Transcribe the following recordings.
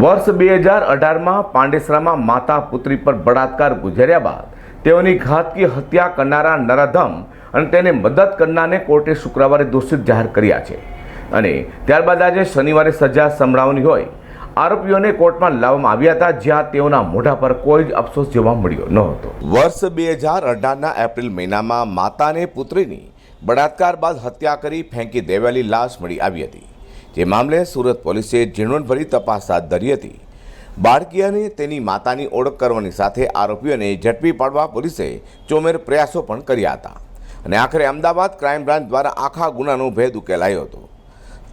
વર્ષ બે હજાર અઢારમાં પાંડેસરામાં માતા પુત્રી પર બળાત્કાર ગુજર્યા બાદ તેઓની ઘાતકી હત્યા કરનારા નરાધમ અને તેને મદદ કરનારને કોર્ટે શુક્રવારે દોષિત જાહેર કર્યા છે. અને ત્યારબાદ આજે શનિવારે સજા સંભળાવવાની હોય, આરોપીઓને કોર્ટમાં લાવવામાં આવ્યા હતા, જ્યાં તેઓના મોઢા પર કોઈ જ અફસોસ જોવા મળ્યો ન હતો વર્ષ બે હજાર અઢારના એપ્રિલ મહિનામાં માતાને પુત્રીની બળાત્કાર બાદ હત્યા કરી ફેંકી દેવાયેલી લાશ મળી આવી હતી. જે મામલે સુરત પોલીસે ઝીણવટભરી તપાસ હાથ ધરી હતી. બાળકી અને તેની માતાની ઓળખ કરવાની સાથે આરોપીઓને ઝડપી પાડવા પોલીસે ચોમેર પ્રયાસો પણ કર્યા હતા. અને આખરે અમદાવાદ ક્રાઇમ બ્રાન્ચ દ્વારા આખા ગુનાનો ભેદ ઉકેલાયો હતો.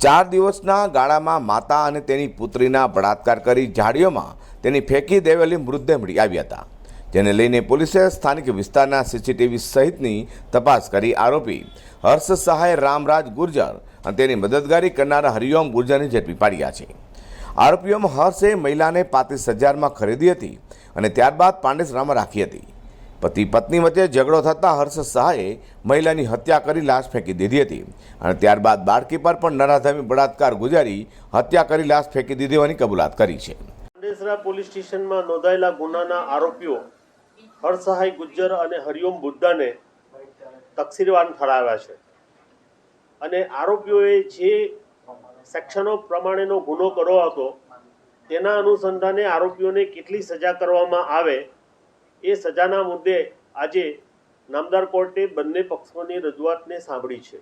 ચાર દિવસના ગાળામાં માતા અને તેની પુત્રીના બળાત્કાર કરી ઝાડીઓમાં તેની ફેંકી દેવેલી મૃતદેહ મળી આવ્યા હતા. જેને લઈને પોલીસે સ્થાનિક વિસ્તારના સીસીટીવી સહિતની તપાસ કરી આરોપી હર્ષ સહાય રામરાજ ગુર્જર અને તેની મદદગારી કરનારા હરિઓમ ગુર્જરને ઝડપી પાડ્યા છે. આરોપીઓમાં હર્ષે મહિલાને પાંત્રીસ હજારમાં ખરીદી હતી અને ત્યારબાદ પાંડેસરામાં રાખી હતી. પતિ પત્ની વચ્ચે ઝઘડો થતાં હર્ષ સહાયે મહિલાની હત્યા કરી લાશ ફેંકી દીધી હતી અને ત્યારબાદ બાળકી પર પણ નરાધામી બળાત્કાર ગુજારી હત્યા કરી લાશ ફેંકી દીધી હોવાની કબૂલાત કરી છે. પોલીસ સ્ટેશનમાં નોંધાયેલા ગુનાના આરોપીઓ હરસહાય ગુજ્જર અને હરિઓમ બુદ્ધાને તકસીરવાન ઠરાવ્યા છે. અને આરોપીઓએ જે સેક્શનો પ્રમાણેનો ગુનો કર્યો હતો, તેના અનુસંધાને આરોપીઓને કેટલી સજા કરવામાં આવે, એ સજાના મુદ્દે આજે નામદાર કોર્ટે બંને પક્ષોની રજૂઆતને સાંભળી છે.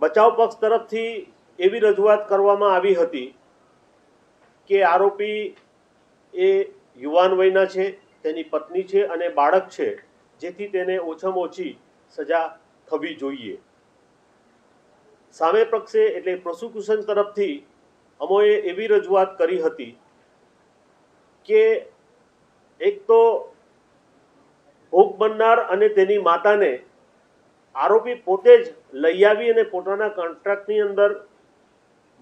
બચાવ પક્ષ તરફથી એવી રજૂઆત કરવામાં આવી હતી કે આરોપી એ યુવાન વયના છે, તેની પત્ની છે અને બાળક છે, જેથી તેને ઓછામાં ઓછી સજા થવી જોઈએ. સામે પક્ષે એટલે પ્રોસિક્યુશન તરફથી અમોએ એવી રજૂઆત કરી હતી કે એક તો ભોગ બનનાર અને તેની માતાને આરોપી પોતે જ લઈ આવી અને પોતાના કોન્ટ્રાક્ટની અંદર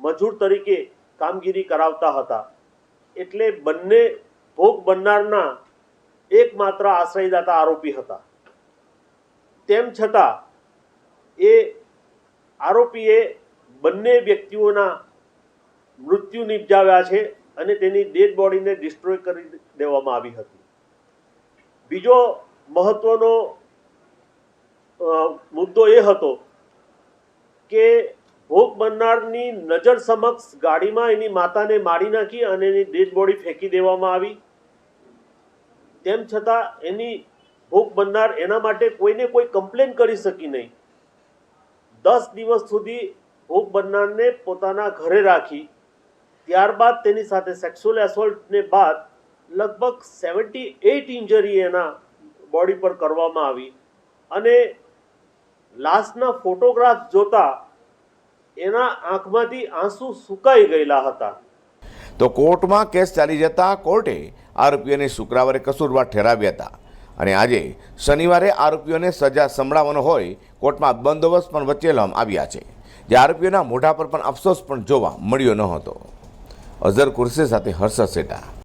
મજૂર તરીકે કામગીરી કરાવતા હતા. એટલે બંને ભોગ બનનારના એકમાત્ર આશ્રયદાતા આરોપી હતા. તેમ છતાં એ આરોપીએ બંને વ્યક્તિઓના મૃત્યુ નિપજાવ્યા છે અને તેની ડેડ બોડીને ડિસ્ટ્રોય કરી દેવામાં આવી હતી. બીજો મહત્વનો મુદ્દો એ હતો કે ભોગ બનનારની નજર સમક્ષ ગાડીમાં એની માતાને મારી નાખી અને એની ડેડ બોડી ફેંકી દેવામાં આવી. તેમ છતાં એની ભોગ બનનાર એના માટે કોઈને કોઈ કમ્પ્લેન કરી શકી નહીં. દસ દિવસ સુધી ભોગ બનનારને પોતાના ઘરે રાખી, ત્યારબાદ તેની સાથે સેક્સ્યુઅલ એસોલ્ટને બાદ લગભગ સેવન્ટી એઇટ ઇન્જરી એના બોડી પર કરવામાં આવી. અને લાશના ફોટોગ્રાફ જોતા એના આંખમાંથી આંસુ સુકાઈ ગયેલા હતા. તો કોર્ટમાં કેસ ચાલી જતા કોર્ટે આરોપીઓને શુક્રવારે કસૂરવાર ઠેરાવ્યા હતા. અને આજે શનિવારે આરોપીઓને સજા સંભળાવવાનો હોય, કોર્ટમાં બંદોબસ્ત પણ વચ્ચે લેવામાં આવ્યા છે. જે આરોપીઓના મોઢા પર પણ અફસોસ પણ જોવા મળ્યો ન હતો અઝર કુરશી સાથે હર્ષદ સેટા.